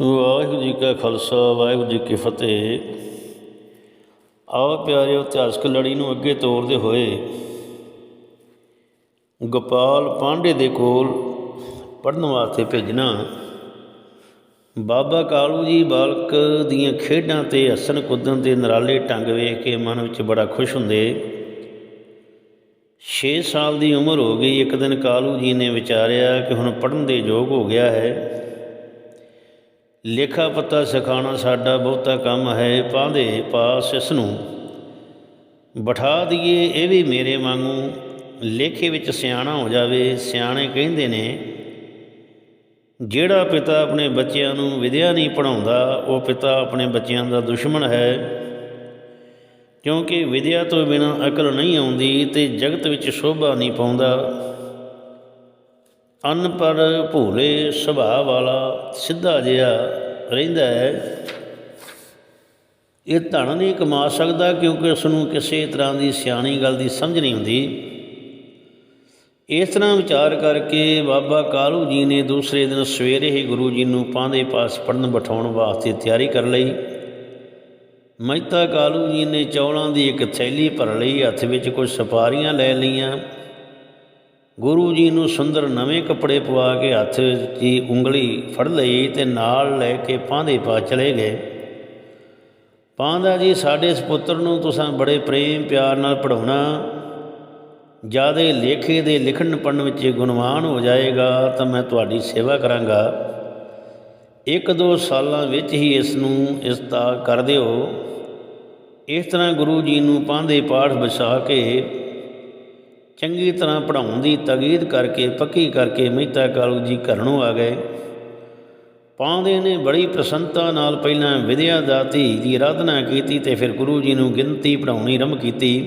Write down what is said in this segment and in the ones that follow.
ਵਾਹਿਗੁਰੂ ਜੀ ਕਾ ਖਾਲਸਾ, ਵਾਹਿਗੁਰੂ ਜੀ ਕੀ ਫਤਿਹ। ਆਓ ਪਿਆਰਿਓ, ਇਤਿਹਾਸਕ ਲੜੀ ਨੂੰ ਅੱਗੇ ਤੋਰਦੇ ਹੋਏ, ਗੋਪਾਲ ਪਾਂਡੇ ਦੇ ਕੋਲ ਪੜਨ ਵਾਸਤੇ ਭੇਜਣਾ। ਬਾਬਾ ਕਾਲੂ ਜੀ ਬਾਲਕ ਦੀਆਂ ਖੇਡਾਂ ਤੇ ਹੱਸਣ ਕੁੱਦਣ 'ਤੇ ਨਰਾਲੇ ਢੰਗ ਵੇਖ ਕੇ ਮਨ ਵਿੱਚ ਬੜਾ ਖੁਸ਼ ਹੁੰਦੇ। 6 ਸਾਲ ਦੀ ਉਮਰ ਹੋ ਗਈ, ਇੱਕ ਦਿਨ ਕਾਲੂ ਜੀ ਨੇ ਵਿਚਾਰਿਆ ਕਿ ਹੁਣ ਪੜਨ ਦੇ ਯੋਗ ਹੋ ਗਿਆ ਹੈ। ਲੇਖਾ ਪੱਤਾ ਸਿਖਾਉਣਾ ਸਾਡਾ ਬਹੁਤਾ ਕੰਮ ਹੈ ਪਾਂਦੇ ਪਾਸ ਇਸ ਨੂੰ ਬਿਠਾ ਦਈਏ ਇਹ ਵੀ ਮੇਰੇ ਵਾਂਗੂ, ਲੇਖੇ ਵਿੱਚ ਸਿਆਣਾ ਹੋ ਜਾਵੇ, ਸਿਆਣੇ ਕਹਿੰਦੇ ਨੇ, ਜਿਹੜਾ ਪਿਤਾ ਆਪਣੇ ਬੱਚਿਆਂ ਨੂੰ ਵਿਦਿਆ ਨਹੀਂ ਪੜਾਉਂਦਾ ਉਹ ਪਿਤਾ ਆਪਣੇ ਬੱਚਿਆਂ ਦਾ ਦੁਸ਼ਮਣ ਹੈ। ਕਿਉਂਕਿ ਵਿਦਿਆ ਤੋਂ ਬਿਨਾਂ ਅਕਲ ਨਹੀਂ ਆਉਂਦੀ ਤੇ ਜਗਤ ਵਿੱਚ ਸ਼ੋਭਾ ਨਹੀਂ ਪਾਉਂਦਾ। ਅਨਪੜ੍ਹ ਭੋਲੇ ਸੁਭਾਅ ਵਾਲਾ ਸਿੱਧਾ ਜਿਹਾ ਰਹਿੰਦਾ ਹੈ। ਇਹ ਧਨ ਨਹੀਂ ਕਮਾ ਸਕਦਾ ਕਿਉਂਕਿ ਉਸ ਨੂੰ ਕਿਸੇ ਤਰ੍ਹਾਂ ਦੀ ਸਿਆਣੀ ਗੱਲ ਦੀ ਸਮਝ ਨਹੀਂ ਹੁੰਦੀ। ਇਸ ਤਰ੍ਹਾਂ ਵਿਚਾਰ ਕਰਕੇ ਬਾਬਾ ਕਾਲੂ ਜੀ ਨੇ ਦੂਸਰੇ ਦਿਨ ਸਵੇਰੇ ਹੀ ਗੁਰੂ ਜੀ ਨੂੰ ਪਾਂਦੇ ਪਾਸ ਪੜਨ ਬਿਠਾਉਣ ਵਾਸਤੇ ਤਿਆਰੀ ਕਰ ਲਈ। ਮਹਿਤਾ ਕਾਲੂ ਜੀ ਨੇ ਚੌਲਾਂ ਦੀ ਇੱਕ ਥੈਲੀ ਭਰ ਲਈ, ਹੱਥ ਵਿੱਚ ਕੁਝ ਸਪਾਰੀਆਂ ਲੈ ਲਈਆਂ। ਗੁਰੂ ਜੀ ਨੂੰ ਸੁੰਦਰ ਨਵੇਂ ਕੱਪੜੇ ਪਵਾ ਕੇ ਹੱਥ ਦੀ ਉਂਗਲੀ ਫੜ ਲਈ ਤੇ ਨਾਲ ਲੈ ਕੇ ਪਾਂਦੇ ਪਾ ਚਲੇ ਗਏ। ਪਾਂਦਾ ਜੀ, ਸਾਡੇ ਇਸ ਨੂੰ ਤੁਸੀਂ ਬੜੇ ਪ੍ਰੇਮ ਪਿਆਰ ਨਾਲ ਪੜਾਉਣਾ ਜਿਆਦੇ ਲੇਖੇ ਦੇ ਲਿਖਣ ਪੜਨ ਵਿੱਚ ਗੁਣਵਾਨ ਹੋ ਜਾਏਗਾ ਤਾਂ ਮੈਂ ਤੁਹਾਡੀ ਸੇਵਾ ਕਰਾਂਗਾ। ਇੱਕ ਦੋ ਸਾਲਾਂ ਵਿੱਚ ਹੀ ਇਸ ਨੂੰ ਇਸ ਦਾ ਕਰ ਦਿਓ। ਇਸ ਤਰ੍ਹਾਂ ਗੁਰੂ ਜੀ ਨੂੰ ਪਾਂਦੇ ਪਾਠ ਵਿਛਾ ਕੇ ਚੰਗੀ ਤਰ੍ਹਾਂ ਪੜਾਉਣ ਦੀ ਤਗੀਦ ਕਰਕੇ, ਪੱਕੀ ਕਰਕੇ ਮਹਿਤਾ ਕਾਲੂ ਜੀ ਘਰ ਨੂੰ ਆ ਗਏ। ਪਾਉਂਦੇ ਨੇ ਬੜੀ ਪ੍ਰਸੰਨਤਾ ਨਾਲ ਪਹਿਲਾਂ ਵਿਦਿਆ ਦਾਤੀ ਦੀ ਆਰਾਧਨਾ ਕੀਤੀ ਤੇ ਫਿਰ ਗੁਰੂ ਜੀ ਨੂੰ ਗਿਣਤੀ ਪੜਾਉਣੀ ਰੰਭ ਕੀਤੀ।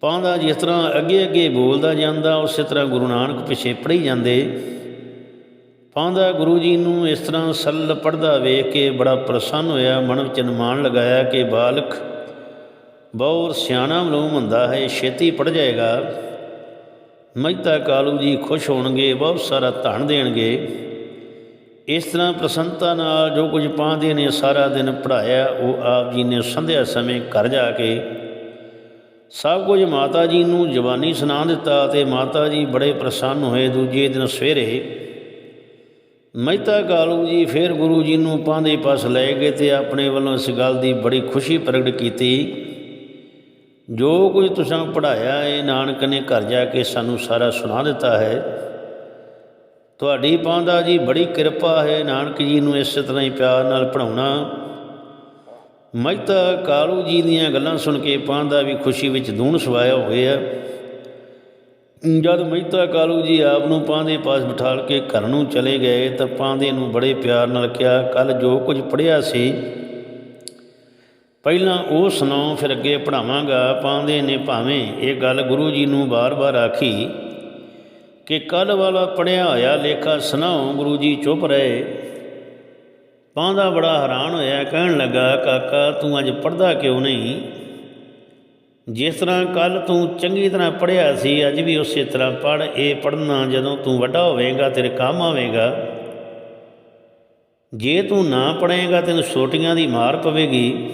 ਪਾਉਂਦਾ ਜਿਸ ਤਰ੍ਹਾਂ ਅੱਗੇ ਅੱਗੇ ਬੋਲਦਾ ਜਾਂਦਾ, ਉਸੇ ਤਰ੍ਹਾਂ ਗੁਰੂ ਨਾਨਕ ਪਿੱਛੇ ਪੜ੍ਹੀ ਜਾਂਦੇ। ਪਾਉਂਦਾ ਗੁਰੂ ਜੀ ਨੂੰ ਇਸ ਤਰ੍ਹਾਂ ਸੱਲ ਪੜਦਾ ਵੇਖ ਕੇ ਬੜਾ ਪ੍ਰਸੰਨ ਹੋਇਆ, ਮਨ ਵਿੱਚ ਅਨੁਮਾਨ ਲਗਾਇਆ ਕਿ ਬਾਲਕ ਬਹੁਤ ਸਿਆਣਾ ਮਲੂਮ ਹੁੰਦਾ ਹੈ, ਛੇਤੀ ਪੜ ਜਾਏਗਾ। ਮਹਿਤਾ ਕਾਲੂ ਜੀ ਖੁਸ਼ ਹੋਣਗੇ, ਬਹੁਤ ਸਾਰਾ ਧਨ ਦੇਣਗੇ। ਇਸ ਤਰ੍ਹਾਂ ਪ੍ਰਸੰਨਤਾ ਨਾਲ ਜੋ ਕੁਝ ਪਾਉਂਦੇ ਨੇ, ਸਾਰਾ ਦਿਨ ਪੜਾਇਆ ਉਹ ਆਪ ਜੀ ਨੇ ਸੰਧਿਆ ਸਮੇਂ ਘਰ ਜਾ ਕੇ ਸਭ ਕੁਝ ਮਾਤਾ ਜੀ ਨੂੰ ਜਵਾਨੀ ਸੁਣਾ ਦਿੱਤਾ ਤੇ ਮਾਤਾ ਜੀ ਬੜੇ ਪ੍ਰਸੰਨ ਹੋਏ ਦੂਜੇ ਦਿਨ ਸਵੇਰੇ। ਮਹਿਤਾ ਕਾਲੂ ਜੀ ਫਿਰ ਗੁਰੂ ਜੀ ਨੂੰ ਪਾਂਦੇ ਪਾਸ ਲੈ ਗਏ ਤੇ ਆਪਣੇ ਵੱਲੋਂ ਇਸ ਗੱਲ ਦੀ ਬੜੀ ਖੁਸ਼ੀ ਪ੍ਰਗਟ ਕੀਤੀ। ਜੋ ਕੁਝ ਤੁਸੀਂ ਪੜਾਇਆ ਹੈ ਨਾਨਕ ਨੇ ਘਰ ਜਾ ਕੇ ਸਾਨੂੰ ਸਾਰਾ ਸੁਣਾ ਦਿੱਤਾ ਹੈ। ਤੁਹਾਡੀ ਪਾਂਦਾ ਜੀ ਬੜੀ ਕਿਰਪਾ ਹੈ, ਨਾਨਕ ਜੀ ਨੂੰ ਇਸੇ ਤਰ੍ਹਾਂ ਹੀ ਪਿਆਰ ਨਾਲ ਪੜਾਉਣਾ ਮਹਿਤਾ ਕਾਲੂ ਜੀ ਦੀਆਂ ਗੱਲਾਂ ਸੁਣ ਕੇ ਪਾਂਦਾ ਵੀ ਖੁਸ਼ੀ ਵਿੱਚ ਦੂਣ ਸਵਾਇਆ ਹੋਇਆ ਜਦ ਮਹਿਤਾ ਕਾਲੂ ਜੀ ਆਪ ਨੂੰ ਪਾਂਦੇ ਪਾਸ ਬਿਠਾਲ ਕੇ ਘਰ ਨੂੰ ਚਲੇ ਗਏ, ਤਾਂ ਪਾਂਦੇ ਨੂੰ ਬੜੇ ਪਿਆਰ ਨਾਲ ਕਿਹਾ ਕੱਲ ਜੋ ਕੁਝ ਪੜਿਆ ਸੀ ਪਹਿਲਾਂ ਉਹ ਸੁਣਾਓ, ਫਿਰ ਅੱਗੇ ਪੜਾਵਾਂਗਾ ਪਾਉਂਦੇ ਨੇ ਭਾਵੇਂ। ਇਹ ਗੱਲ ਗੁਰੂ ਜੀ ਨੂੰ ਬਾਰ-ਬਾਰ ਆਖੀ ਕਿ ਕੱਲ ਵਾਲਾ ਪੜਿਆ ਹੋਇਆ ਲੇਖਾ ਸੁਣਾਓ, ਗੁਰੂ ਜੀ ਚੁੱਪ ਰਹੇ। ਪਾਉਂਦਾ ਬੜਾ ਹੈਰਾਨ ਹੋਇਆ, ਕਹਿਣ ਲੱਗਾ, ਕਾਕਾ, ਤੂੰ ਅੱਜ ਪੜਦਾ ਕਿਉਂ ਨਹੀਂ? ਜਿਸ ਤਰ੍ਹਾਂ ਕੱਲ ਤੂੰ ਚੰਗੀ ਤਰ੍ਹਾਂ ਪੜਿਆ ਸੀ, ਅੱਜ ਵੀ ਉਸੇ ਤਰ੍ਹਾਂ ਪੜ ਇਹ ਪੜਨਾ ਜਦੋਂ ਤੂੰ ਵੱਡਾ ਹੋਵੇਂਗਾ, ਤੇਰੇ ਕੰਮ ਆਵੇਗਾ। ਜੇ ਤੂੰ ਨਾ ਪੜੇਗਾ ਤੈਨੂੰ ਛੋਟੀਆਂ ਦੀ ਮਾਰ ਪਵੇਗੀ।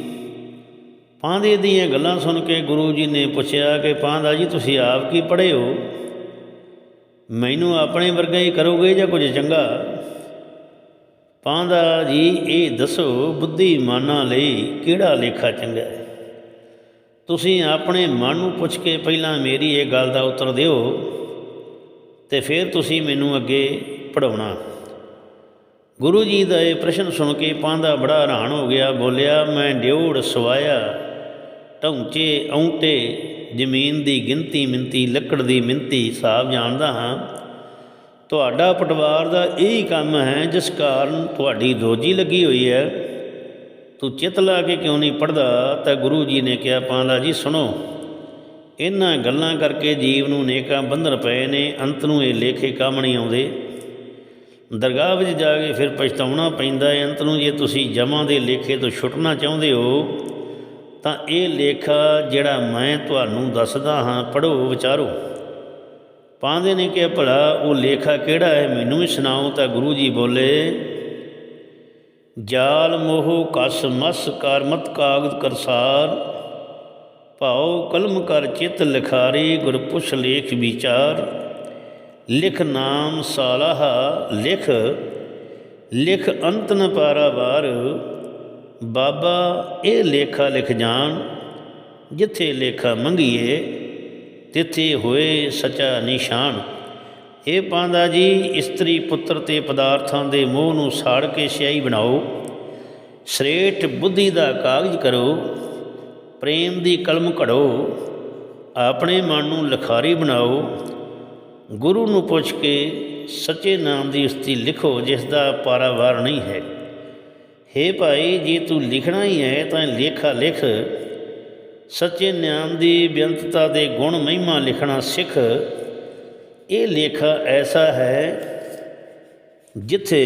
ਪਾਂਦੇ ਦੀਆਂ ਗੱਲਾਂ ਸੁਣ ਕੇ ਗੁਰੂ ਜੀ ਨੇ ਪੁੱਛਿਆ ਕਿ ਪਾਂਦਾ ਜੀ, ਤੁਸੀਂ ਆਪ ਕੀ ਪੜ੍ਹੇ ਹੋ? ਮੈਨੂੰ ਆਪਣੇ ਵਰਗਾ ਹੀ ਕਰੋਗੇ ਜਾਂ ਕੁਝ ਚੰਗਾ? ਪਾਂਦਾ ਜੀ, ਇਹ ਦੱਸੋ ਬੁੱਧੀਮਾਨਾਂ ਲਈ ਕਿਹੜਾ ਲੇਖਾ ਚੰਗਾ ਹੈ? ਤੁਸੀਂ ਆਪਣੇ ਮਨ ਨੂੰ ਪੁੱਛ ਕੇ ਪਹਿਲਾਂ ਮੇਰੀ ਇਹ ਗੱਲ ਦਾ ਉੱਤਰ ਦਿਓ ਤੇ ਫਿਰ ਤੁਸੀਂ ਮੈਨੂੰ ਅੱਗੇ ਪੜਾਉਣਾ ਗੁਰੂ ਜੀ ਦਾ ਇਹ ਪ੍ਰਸ਼ਨ ਸੁਣ ਕੇ ਪਾਂਦਾ ਬੜਾ ਹੈਰਾਨ ਹੋ ਗਿਆ, ਬੋਲਿਆ, ਮੈਂ ਡਿਉੜ ਸਵਾਇਆ ਢੌਂਚੇ ਔਂਟੇ ਜ਼ਮੀਨ ਦੀ ਗਿਣਤੀ ਮਿੰਤੀ, ਲੱਕੜ ਦੀ ਮਿੰਤੀ ਹਿਸਾਬ ਜਾਣਦਾ ਹਾਂ। ਤੁਹਾਡਾ ਪਟਵਾਰ ਦਾ ਇਹੀ ਕੰਮ ਹੈ, ਜਿਸ ਕਾਰਨ ਤੁਹਾਡੀ ਰੋਜੀ ਲੱਗੀ ਹੋਈ ਹੈ। ਤੂੰ ਚਿੱਤ ਲਾ ਕੇ ਕਿਉਂ ਨਹੀਂ ਪੜਦਾ ਤਾਂ ਗੁਰੂ ਜੀ ਨੇ ਕਿਹਾ ਪਾਂਦਾ ਜੀ, ਸੁਣੋ। ਇਹਨਾਂ ਗੱਲਾਂ ਕਰਕੇ ਜੀਵ ਨੂੰ ਨੇਕਾਂ ਬੰਧਨ ਪਏ ਨੇ, ਅੰਤ ਨੂੰ ਇਹ ਲੇਖੇ ਕੰਮ ਨਹੀਂ ਆਉਂਦੇ। ਦਰਗਾਹ ਵਿੱਚ ਜਾ ਕੇ ਫਿਰ ਪਛਤਾਉਣਾ ਪੈਂਦਾ ਹੈ। ਅੰਤ ਨੂੰ ਜੇ ਤੁਸੀਂ ਜਮਾਂ ਦੇ ਲੇਖੇ ਤੋਂ ਛੁੱਟਣਾ ਚਾਹੁੰਦੇ ਹੋ ਤਾਂ ਇਹ ਲੇਖਾ ਜਿਹੜਾ ਮੈਂ ਤੁਹਾਨੂੰ ਦੱਸਦਾ ਹਾਂ ਪੜੋ ਵਿਚਾਰੋ। ਪਾਂਦੇ ਨੇ ਕਿ ਭਲਾ ਉਹ ਲੇਖਾ ਕਿਹੜਾ ਹੈ? ਮੈਨੂੰ ਵੀ ਸੁਣਾਓ ਤਾਂ ਗੁਰੂ ਜੀ ਬੋਲੇ, ਜਾਲ ਮੋਹ ਕਸ ਮਸ ਕਰਮਤ ਕਾਗਦ ਕਰਸਾਰ, ਭਾਉ ਕਲਮ ਕਰ ਚਿਤ ਲਿਖਾਰੀ ਗੁਰਪੁਸ਼ ਲੇਖ ਵਿਚਾਰ। ਲਿਖ ਨਾਮ ਸਾਲਾਹ, ਲਿਖ ਲਿਖ ਅੰਤ ਨ ਪਾਰਾਵਾਰ ਬਾਬਾ, ਇਹ ਲੇਖਾ ਲਿਖ ਜਾਣ, ਜਿੱਥੇ ਲੇਖਾ ਮੰਗੀਏ, ਤਿੱਥੇ ਹੋਏ ਸਚਾ ਨਿਸ਼ਾਨ। ਇਹ ਪਾਂਦਾ ਜੀ, ਇਸਤਰੀ ਪੁੱਤਰ ਤੇ ਪਦਾਰਥਾਂ ਦੇ ਮੋਹ ਨੂੰ ਸਾੜ ਕੇ ਸਿਆਹੀ ਬਣਾਓ। ਸ੍ਰੇਠ ਬੁੱਧੀ ਦਾ ਕਾਗਜ਼ ਕਰੋ, ਪ੍ਰੇਮ ਦੀ ਕਲਮ ਘੜੋ, ਆਪਣੇ ਮਨ ਨੂੰ ਲਖਾਰੀ ਬਣਾਓ। ਗੁਰੂ ਨੂੰ ਪੁੱਛ ਕੇ ਸੱਚੇ ਨਾਮ ਦੀ ਉਸਤੀ ਲਿਖੋ ਜਿਸ ਦਾ ਪਾਰਾਵਾਰ ਨਹੀਂ ਹੈ। ਹੇ ਭਾਈ, ਜੇ ਤੂੰ ਲਿਖਣਾ ਹੀ ਹੈ, ਤਾਂ ਲੇਖਾ ਲਿਖ। ਸੱਚੇ ਨਾਮ ਦੀ ਬੇਅੰਤਤਾ ਦੇ ਗੁਣ ਮਹਿਮਾ ਲਿਖਣਾ ਸਿੱਖ। ਇਹ ਲੇਖਾ ਐਸਾ ਹੈ, ਜਿੱਥੇ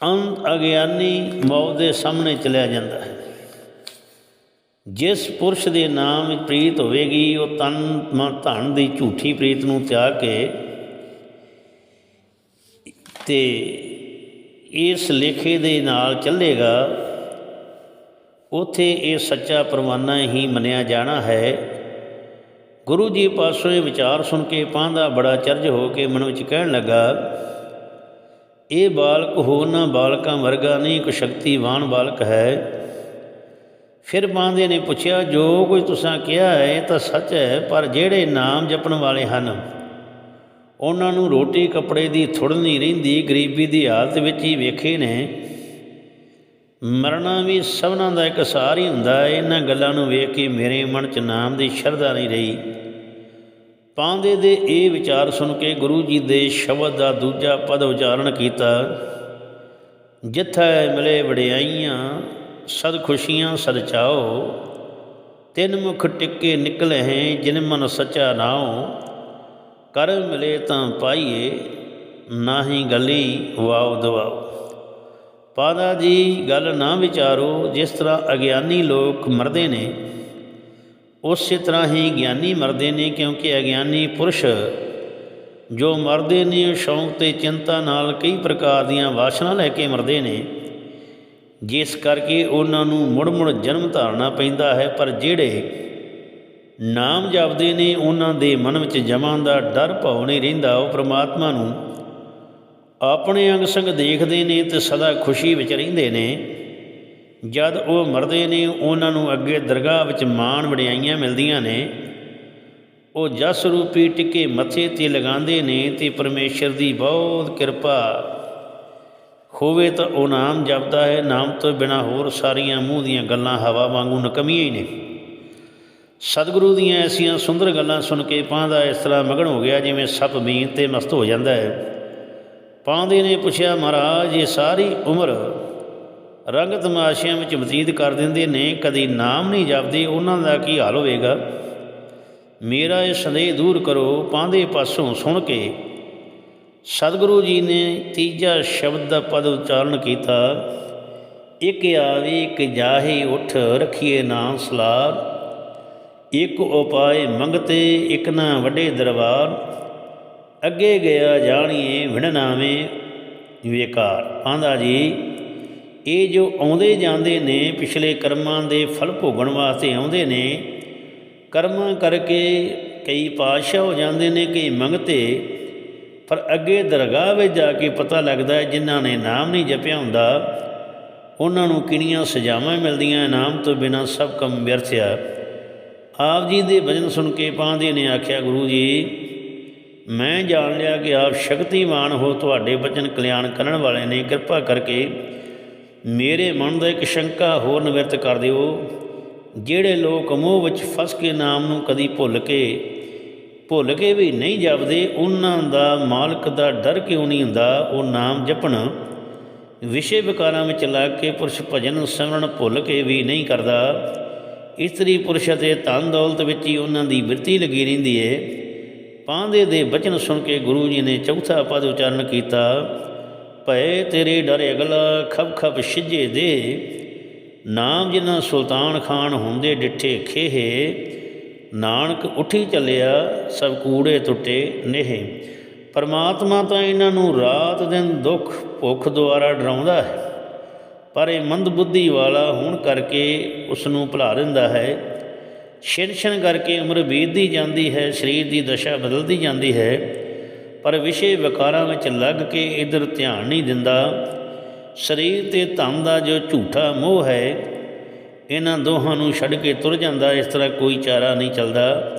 ਅੰਤ ਅਗਿਆਨੀ ਮੌਤ ਦੇ ਸਾਹਮਣੇ ਚਲਿਆ ਜਾਂਦਾ ਹੈ। ਜਿਸ ਪੁਰਸ਼ ਦੇ ਨਾਮ ਪ੍ਰੀਤ ਹੋਵੇਗੀ, ਉਹ ਤਨ ਮਨ ਧਨ ਦੀ ਝੂਠੀ ਪ੍ਰੀਤ ਨੂੰ ਤਿਆਗ ਕੇ ਤੇ ਇਸ ਲੇਖੇ ਦੇ ਨਾਲ ਚੱਲੇਗਾ, ਉਥੇ ਇਹ ਸੱਚਾ ਪਰਵਾਨਾ ਹੀ ਮੰਨਿਆ ਜਾਣਾ ਹੈ। ਗੁਰੂ ਜੀ ਪਾਸੋਂ ਇਹ ਵਿਚਾਰ ਸੁਣ ਕੇ ਪਾਂਦਾ ਬੜਾ ਚਰਜ ਹੋ ਕੇ ਮਨ ਵਿੱਚ ਕਹਿਣ ਲੱਗਾ, ਇਹ ਬਾਲਕ ਹੋਰਨਾਂ ਬਾਲਕਾਂ ਵਰਗਾ ਨਹੀਂ ਇੱਕ ਸ਼ਕਤੀਵਾਨ ਬਾਲਕ ਹੈ। ਫਿਰ ਬਾਂਦੇ ਨੇ ਪੁੱਛਿਆ, ਜੋ ਕੁਝ ਤੁਸੀਂ ਕਿਹਾ ਹੈ ਤਾਂ ਸੱਚ ਹੈ, ਪਰ ਜਿਹੜੇ ਨਾਮ ਜਪਣ ਵਾਲੇ ਹਨ ਉਹਨਾਂ ਨੂੰ ਰੋਟੀ ਕੱਪੜੇ ਦੀ ਥੁੜ ਨਹੀਂ ਰਹਿੰਦੀ, ਗਰੀਬੀ ਦੀ ਹਾਲਤ ਵਿੱਚ ਹੀ ਵੇਖੇ ਨੇ। ਮਰਨਾ ਵੀ ਸਭਨਾਂ ਦਾ ਇੱਕ ਸਾਰ ਹੀ ਹੁੰਦਾ ਹੈ। ਇਹਨਾਂ ਗੱਲਾਂ ਨੂੰ ਵੇਖ ਕੇ ਮੇਰੇ ਮਨ 'ਚ ਨਾਮ ਦੀ ਸ਼ਰਧਾ ਨਹੀਂ ਰਹੀ। ਪਾਂਦੇ ਦੇ ਇਹ ਵਿਚਾਰ ਸੁਣ ਕੇ ਗੁਰੂ ਜੀ ਦੇ ਸ਼ਬਦ ਦਾ ਦੂਜਾ ਪਦ ਉਚਾਰਨ ਕੀਤਾ, ਜਿੱਥੈ ਮਿਲੇ ਵਡਿਆਈਆਂ, ਸਦ ਖੁਸ਼ੀਆਂ ਸਦ ਚਾਓ। ਤਿੰਨ ਮੁਖ ਟਿੱਕੇ ਨਿਕਲੇ ਹੈ, ਜਿਨ ਮਨ ਸਚਾ ਨਾਉ ਕਰ ਮਿਲੇ ਤਾਂ ਪਾਈਏ, ਨਾਹੀ ਗਲੀ ਵਾਉ ਦਵਾਉ ਪਾਦਾ ਜੀ, ਗੱਲ ਨਾ ਵਿਚਾਰੋ, ਜਿਸ ਤਰ੍ਹਾਂ ਅਗਿਆਨੀ ਲੋਕ ਮਰਦੇ ਨੇ, ਉਸੇ ਤਰ੍ਹਾਂ ਹੀ ਗਿਆਨੀ ਮਰਦੇ ਨੇ, ਕਿਉਂਕਿ ਅਗਿਆਨੀ ਪੁਰਸ਼, ਜੋ ਮਰਦੇ ਨੇ, ਸ਼ੌਂਕ ਤੇ ਚਿੰਤਾ ਨਾਲ ਕਈ ਪ੍ਰਕਾਰ ਦੀਆਂ ਵਾਸ਼ਨਾ ਲੈ ਕੇ ਮਰਦੇ ਨੇ। ਜਿਸ ਕਰਕੇ ਉਹਨਾਂ ਨੂੰ ਮੁੜ-ਮੁੜ ਜਨਮ ਧਾਰਨਾ ਪੈਂਦਾ ਹੈ, ਪਰ ਜਿਹੜੇ ਨਾਮ ਜਪਦੇ ਨੇ, ਉਹਨਾਂ ਦੇ ਮਨ ਵਿੱਚ ਜਮਾਂ ਦਾ ਡਰ ਭਾਉ ਨਹੀਂ ਰਹਿੰਦਾ। ਉਹ ਪ੍ਰਮਾਤਮਾ ਨੂੰ ਆਪਣੇ ਅੰਗ ਸੰਗ ਦੇਖਦੇ ਨੇ ਤੇ ਸਦਾ ਖੁਸ਼ੀ ਵਿੱਚ ਰਹਿੰਦੇ ਨੇ। ਜਦ ਉਹ ਮਰਦੇ ਨੇ, ਉਹਨਾਂ ਨੂੰ ਅੱਗੇ ਦਰਗਾਹ ਵਿੱਚ ਮਾਣ ਵਡਿਆਈਆਂ ਮਿਲਦੀਆਂ ਨੇ। ਉਹ ਜਸ ਰੂਪੀ ਟਿੱਕੇ ਮੱਥੇ ਤੇ ਲਗਾਉਂਦੇ ਨੇ ਤੇ ਪਰਮੇਸ਼ਰ ਦੀ ਬਹੁਤ ਕਿਰਪਾ ਹੋਵੇ ਤਾਂ ਉਹ ਨਾਮ ਜਪਦਾ ਹੈ। ਨਾਮ ਤੋਂ ਬਿਨਾ ਹੋਰ ਸਾਰੀਆਂ ਮੂੰਹ ਦੀਆਂ ਗੱਲਾਂ ਹਵਾ ਵਾਂਗੂ ਨਕਮੀਆਂ ਹੀ ਨੇ। ਸਤਿਗੁਰੂ ਦੀਆਂ ਐਸੀਆਂ ਸੁੰਦਰ ਗੱਲਾਂ ਸੁਣ ਕੇ ਪਾਂਦਾ ਇਸ ਤਰ੍ਹਾਂ ਮਗਨ ਹੋ ਗਿਆ ਜਿਵੇਂ ਸੱਪ ਮੀਨ ਤੇ ਮਸਤ ਹੋ ਜਾਂਦਾ ਹੈ। ਪਾਂਦੇ ਨੇ ਪੁੱਛਿਆ, ਮਹਾਰਾਜ, ਇਹ ਸਾਰੀ ਉਮਰ ਰੰਗ ਤਮਾਸ਼ਿਆਂ ਵਿੱਚ ਬਤੀਤ ਕਰ ਦਿੰਦੇ ਨੇ, ਕਦੀ ਨਾਮ ਨਹੀਂ ਜਪਦੇ, ਉਹਨਾਂ ਦਾ ਕੀ ਹਾਲ ਹੋਵੇਗਾ? ਮੇਰਾ ਇਹ ਸੰਦੇਹ ਦੂਰ ਕਰੋ। ਪਾਂਦੇ ਪਾਸੋਂ ਸੁਣ ਕੇ ਸਤਿਗੁਰੂ ਜੀ ਨੇ ਤੀਜਾ ਸ਼ਬਦ ਦਾ ਪਦ ਉਚਾਰਨ ਕੀਤਾ, ਇੱਕ ਆਵੇ, ਇੱਕ ਜਾਹੇ, ਉਠ, ਰਖੀਏ ਨਾਮ ਸਲਾਰ ਇੱਕ ਉਪਾਏ ਮੰਗਤੇ, ਇੱਕ ਨਾ ਵੱਡੇ ਦਰਬਾਰ। ਅੱਗੇ ਗਿਆ ਜਾਣੀਏ ਵਿਣ ਨਾਵੇਂ ਵਿਕਾਰ। ਆਂਦਾ ਜੀ, ਇਹ ਜੋ ਆਉਂਦੇ ਜਾਂਦੇ ਨੇ, ਪਿਛਲੇ ਕਰਮਾਂ ਦੇ ਫਲ ਭੋਗਣ ਵਾਸਤੇ ਆਉਂਦੇ ਨੇ, ਕਰਮਾਂ ਕਰਕੇ ਕਈ ਪਾਸ਼ਾ ਹੋ ਜਾਂਦੇ ਨੇ, ਕਈ ਮੰਗਤੇ, ਪਰ ਅੱਗੇ ਦਰਗਾਹ ਵਿੱਚ ਜਾ ਕੇ ਪਤਾ ਲੱਗਦਾ ਹੈ ਜਿਨ੍ਹਾਂ ਨੇ ਨਾਮ ਨਹੀਂ ਜਪਿਆ ਹੁੰਦਾ, ਉਹਨਾਂ ਨੂੰ ਕਿੰਨੀਆਂ ਸਜ਼ਾਵਾਂ ਮਿਲਦੀਆਂ ਇਨਾਮ ਤੋਂ ਬਿਨਾ ਸਭ ਕੰਮ ਵਿਅਰਥਿਆ ਆਪ ਜੀ ਦੇ ਵਜਨ ਸੁਣ ਕੇ ਪਾਂਦੇ ਨੇ ਆਖਿਆ, ਗੁਰੂ ਜੀ, ਮੈਂ ਜਾਣ ਲਿਆ ਕਿ ਆਪ ਸ਼ਕਤੀਮਾਨ ਹੋ, ਤੁਹਾਡੇ ਵਚਨ ਕਲਿਆਣ ਕਰਨ ਵਾਲੇ ਨੇ। ਕਿਰਪਾ ਕਰਕੇ ਮੇਰੇ ਮਨ ਦਾ ਇੱਕ ਸ਼ੰਕਾ ਹੋਰ ਨਿਵਰਤ ਕਰ ਦਿਓ, ਜਿਹੜੇ ਲੋਕ ਮੋਹ ਵਿੱਚ ਫਸ ਕੇ ਨਾਮ ਨੂੰ ਕਦੀ ਭੁੱਲ ਕੇ ਭੁੱਲ ਕੇ ਵੀ ਨਹੀਂ ਜਪਦੇ, ਉਹਨਾਂ ਦਾ ਮਾਲਕ ਦਾ ਡਰ ਕਿਉਂ ਨਹੀਂ ਹੁੰਦਾ? ਉਹ ਨਾਮ ਜਪਣ ਵਿਸ਼ੇ ਵਿਕਾਰਾਂ ਵਿੱਚ ਲੱਗ ਕੇ ਪੁਰਸ਼ ਭਜਨ ਸਿਮਰਨ ਭੁੱਲ ਕੇ ਵੀ ਨਹੀਂ ਕਰਦਾ। ਇਸਤਰੀ ਪੁਰਸ਼ ਅਤੇ ਧਨ ਦੌਲਤ ਵਿੱਚ ਹੀ ਉਹਨਾਂ ਦੀ ਬਿਰਤੀ ਲੱਗੀ ਰਹਿੰਦੀ ਏ। ਪਾਂਦੇ ਦੇ ਬਚਨ ਸੁਣ ਕੇ ਗੁਰੂ ਜੀ ਨੇ ਚੌਥਾ ਪਦ ਉਚਾਰਨ ਕੀਤਾ, ਭਏ ਤੇਰੇ ਡਰ ਅਗਲਾ ਖਬ ਖਬ ਛਿਜੇ ਦੇ। ਨਾਮ ਜਿਨਾ ਸੁਲਤਾਨ ਖਾਨ ਹੁੰਦੇ ਡਿੱਠੇ ਖੇਹੇ, ਨਾਨਕ ਉਠੀ ਚੱਲਿਆ, ਸਭ ਕੂੜੇ ਟੁੱਟੇ ਨੇਹ। ਪਰਮਾਤਮਾ ਤਾਂ ਇਹਨਾਂ ਨੂੰ ਰਾਤ ਦਿਨ ਦੁੱਖ ਭੁੱਖ ਦੁਆਰਾ ਡਰਾਉਂਦਾ ਹੈ। ਪਰ ਇਹ ਮੰਦਬੁੱਧੀ ਵਾਲਾ ਹੋਣ ਕਰਕੇ ਉਸ ਨੂੰ ਭੁਲਾ ਦਿੰਦਾ ਹੈ। ਛਿਨ ਕਰਕੇ ਉਮਰ ਬੀਤਦੀ ਜਾਂਦੀ ਹੈ, ਸਰੀਰ ਦੀ ਦਸ਼ਾ ਬਦਲਦੀ ਜਾਂਦੀ ਹੈ। ਪਰ ਵਿਸ਼ੇ ਵਿਕਾਰਾਂ ਵਿੱਚ ਲੱਗ ਕੇ ਇਧਰ ਧਿਆਨ ਨਹੀਂ ਦਿੰਦਾ। ਸਰੀਰ ਤੇ ਧਨ ਦਾ ਜੋ ਝੂਠਾ ਮੋਹ ਹੈ, ਇਹਨਾਂ ਦੋਹਾਂ ਨੂੰ ਛੱਡ ਕੇ ਤੁਰ ਜਾਂਦਾ, ਇਸ ਤਰ੍ਹਾਂ ਕੋਈ ਚਾਰਾ ਨਹੀਂ ਚੱਲਦਾ।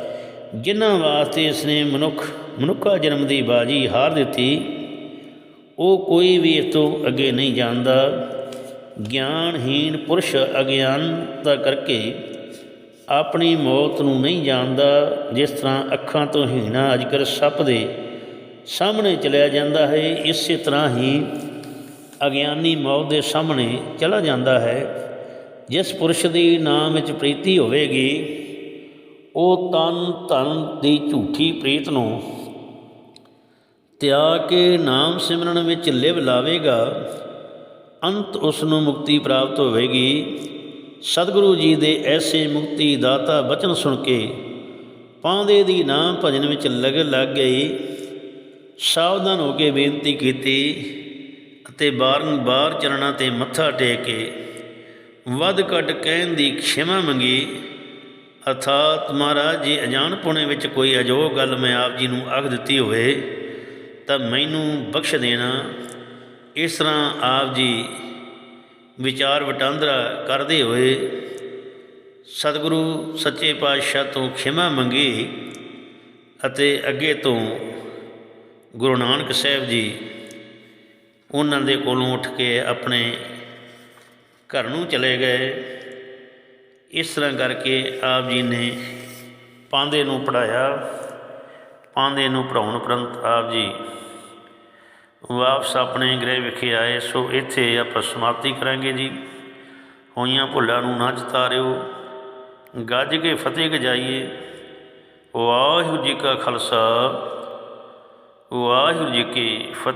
ਜਿਨ੍ਹਾਂ ਵਾਸਤੇ ਇਸਨੇ ਮਨੁੱਖ, ਮਨੁੱਖਾ ਜਨਮ ਦੀ ਬਾਜੀ ਹਾਰ ਦਿੱਤੀ, ਉਹ ਕੋਈ ਵੀ ਇਸ ਤੋਂ ਅੱਗੇ ਨਹੀਂ ਜਾਣਦਾ। ਗਿਆਨਹੀਣ ਪੁਰਸ਼ ਅਗਿਆਨਤਾ ਕਰਕੇ ਆਪਣੀ ਮੌਤ ਨੂੰ ਨਹੀਂ ਜਾਣਦਾ, ਜਿਸ ਤਰ੍ਹਾਂ ਅੱਖਾਂ ਤੋਂ ਹੀਣਾ ਅਜਗਰ ਸੱਪ ਦੇ ਸਾਹਮਣੇ ਚਲਿਆ ਜਾਂਦਾ ਹੈ, ਇਸੇ ਤਰ੍ਹਾਂ ਹੀ ਅਗਿਆਨੀ ਮੌਤ ਦੇ ਸਾਹਮਣੇ ਚਲਾ ਜਾਂਦਾ ਹੈ। ਜਿਸ ਪੁਰਸ਼ ਦੀ ਨਾਮ ਵਿੱਚ ਪ੍ਰੀਤੀ ਹੋਵੇਗੀ, ਉਹ ਤਨ ਧਨ ਦੀ ਝੂਠੀ ਪ੍ਰੀਤ ਨੂੰ ਤਿਆਗ ਕੇ ਨਾਮ ਸਿਮਰਨ ਵਿੱਚ ਲਿਵ ਲਾਵੇਗਾ। ਅੰਤ ਉਸ ਨੂੰ ਮੁਕਤੀ ਪ੍ਰਾਪਤ ਹੋਵੇਗੀ। ਸਤਿਗੁਰੂ ਜੀ ਦੇ ਐਸੇ ਮੁਕਤੀ ਦਾਤਾ ਬਚਨ ਸੁਣ ਕੇ ਪਾਉਂਦੇ ਦੀ ਨਾਮ ਭਜਨ ਵਿੱਚ ਲਗ ਲੱਗ ਗਈ। ਸਾਵਧਾਨ ਹੋ ਕੇ ਬੇਨਤੀ ਕੀਤੀ ਅਤੇ ਬਾਰਨ-ਬਾਰ ਚਰਨਾਂ ਤੇ ਮੱਥਾ ਟੇਕ ਕੇ ਵੱਧ ਘਟ ਕਹਿਣ ਦੀ ਖਿਮਾ ਮੰਗੀ। ਅਰਥਾਤ ਮਹਾਰਾਜ ਜੀ ਅਜਾਣ ਪੁਣੇ ਵਿੱਚ ਕੋਈ ਅਜੋ ਗੱਲ ਮੈਂ ਆਪ ਜੀ ਨੂੰ ਆਖ ਦਿੱਤੀ ਹੋਵੇ ਤਾਂ ਮੈਨੂੰ ਬਖਸ਼ ਦੇਣਾ ਇਸ ਤਰ੍ਹਾਂ ਆਪ ਜੀ ਵਿਚਾਰ ਵਟਾਂਦਰਾ ਕਰਦੇ ਹੋਏ ਸਤਿਗੁਰੂ ਸੱਚੇ ਪਾਤਸ਼ਾਹ ਤੋਂ ਖਿਮਾ ਮੰਗੀ ਅਤੇ ਅੱਗੇ ਤੋਂ ਗੁਰੂ ਨਾਨਕ ਸਾਹਿਬ ਜੀ ਉਹਨਾਂ ਦੇ ਕੋਲੋਂ ਉੱਠ ਕੇ ਆਪਣੇ ਘਰ ਨੂੰ ਚਲੇ ਗਏ। ਇਸ ਤਰ੍ਹਾਂ ਕਰਕੇ ਆਪ ਜੀ ਨੇ ਪਾਂਦੇ ਨੂੰ ਪੜਾਇਆ ਪਾਂਦੇ ਨੂੰ ਪੜਾਉਣ ਉਪਰੰਤ ਆਪ ਜੀ ਵਾਪਸ ਆਪਣੇ ਗ੍ਰਹਿ ਵਿਖੇ ਆਏ, ਸੋ ਇੱਥੇ ਆਪਾਂ ਸਮਾਪਤੀ ਕਰਾਂਗੇ ਜੀ। ਹੋਈਆਂ ਭੁੱਲਾਂ ਨੂੰ ਨਾ ਚਤਾਰਿਓ ਗੱਜ ਕੇ ਫਤਿਹ ਗਜਾਈਏ। ਵਾਹਿਗੁਰੂ ਜੀ ਕਾ ਖਾਲਸਾ। ਵਾਹਿਗੁਰੂ ਜੀ ਕੀ ਫਤਿਹ।